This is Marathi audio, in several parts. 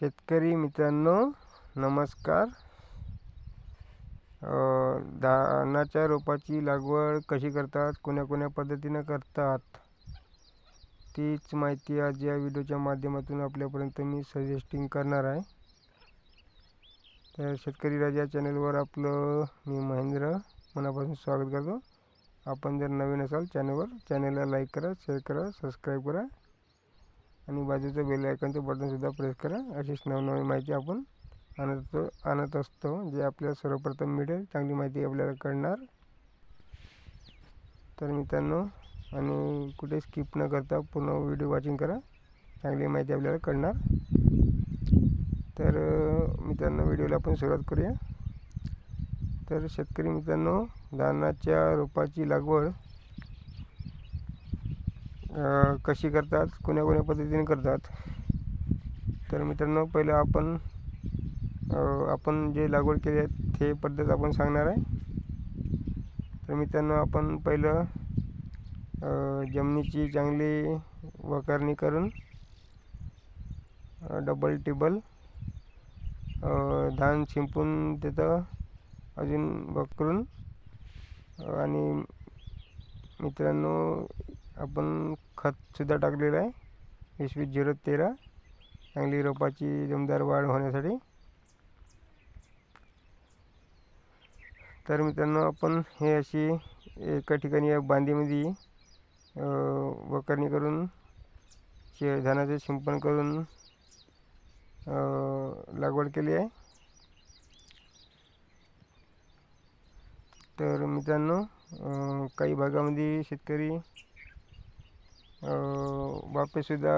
शेतकरी मित्रांनो नमस्कार. धानाच्या रोपाची लागवड कशी करतात? कोण्या कोण्या पद्धतीनं करतात? तीच माहिती आज या व्हिडिओच्या माध्यमातून आपल्यापर्यंत मी सजेस्टिंग करणार आहे. तर शेतकरी राजा चॅनलवर आपलं मी महेंद्र मनापासून स्वागत करतो. आपण जर नवीन असाल चॅनलवर चॅनलला लाईक करा शेअर करा सबस्क्राईब करा. आणि बाजूचं बेल आयकनचं बटनसुद्धा प्रेस करा. अशीच नवनवीन माहिती आपण आणत आणत असतो जे आपल्याला सर्वप्रथम मिळेल चांगली माहिती आपल्याला कळणार. तर मित्रांनो आणि कुठे स्किप न करता पूर्ण व्हिडिओ वॉचिंग करा. चांगली माहिती आपल्याला कळणार. तर मित्रांनो व्हिडिओला आपण सुरुवात करूया. तर शेतकरी मित्रांनो धानाच्या रोपाची लागवड कशी करतात कोण्या कोण्या पद्धतीने करतात. तर मित्रांनो पहिलं आपण आपण जे लागवड केली आहे ते पद्धत आपण सांगणार आहे. तर मित्रांनो आपण पहिलं जमिनीची चांगली वकारणी करून डबल टिबल धान शिंपून तिथं अजून वकरून आणि मित्रांनो आपण खतसुद्धा टाकलेलं आहे. वीस झिरो तेरा. चांगली रोपाची दमदार वाढ होण्यासाठी. तर मित्रांनो आपण हे अशी एका ठिकाणी या बांधीमध्ये वकरणी करून शे धानाचे शिंपण करून लागवड केली आहे. तर मित्रांनो काही भागामध्ये शेतकरी वाफेसुद्धा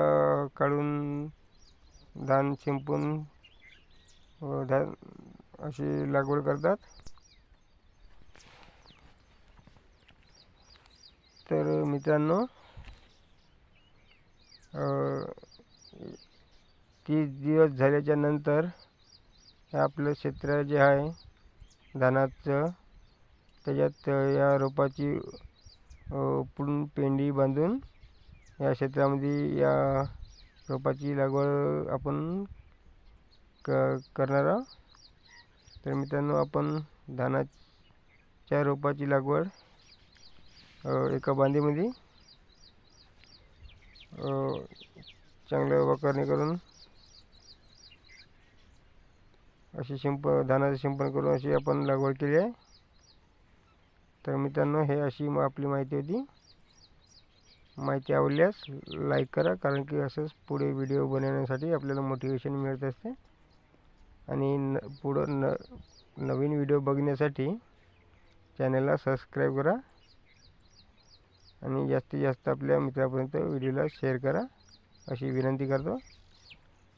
काढून धान शिंपून धान अशी लागवड करतात. तर मित्रांनो तीस दिवस झाल्याच्यानंतर आपलं क्षेत्र जे आहे धानाचं त्याच्यात या रोपाची पुढून पेंडी बांधून या क्षेत्रामध्ये या रोपाची लागवड आपण क करणार आहोत. तर मित्रांनो आपण धानाच्या रोपाची लागवड एका बांधीमध्ये चांगलं वकरणी करून अशी शिंप धानाचं शिंपण करून अशी आपण लागवड केली आहे. तर मित्रांनो हे अशी आपली माहिती होती. माहिती आवडल्यास लाईक करा कारण की असंच पुढे व्हिडिओ बनवण्यासाठी आपल्याला मोटिवेशन मिळत असते. आणि न पुढं न नवीन व्हिडिओ बघण्यासाठी चॅनलला सबस्क्राईब करा. आणि जास्तीत जास्त आपल्या मित्रापर्यंत व्हिडिओला शेअर करा. अशी विनंती करतो.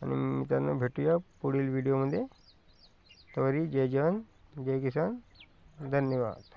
आणि मित्रांनो भेटूया पुढील व्हिडिओमध्ये तरी जय जवान जय किसान. धन्यवाद.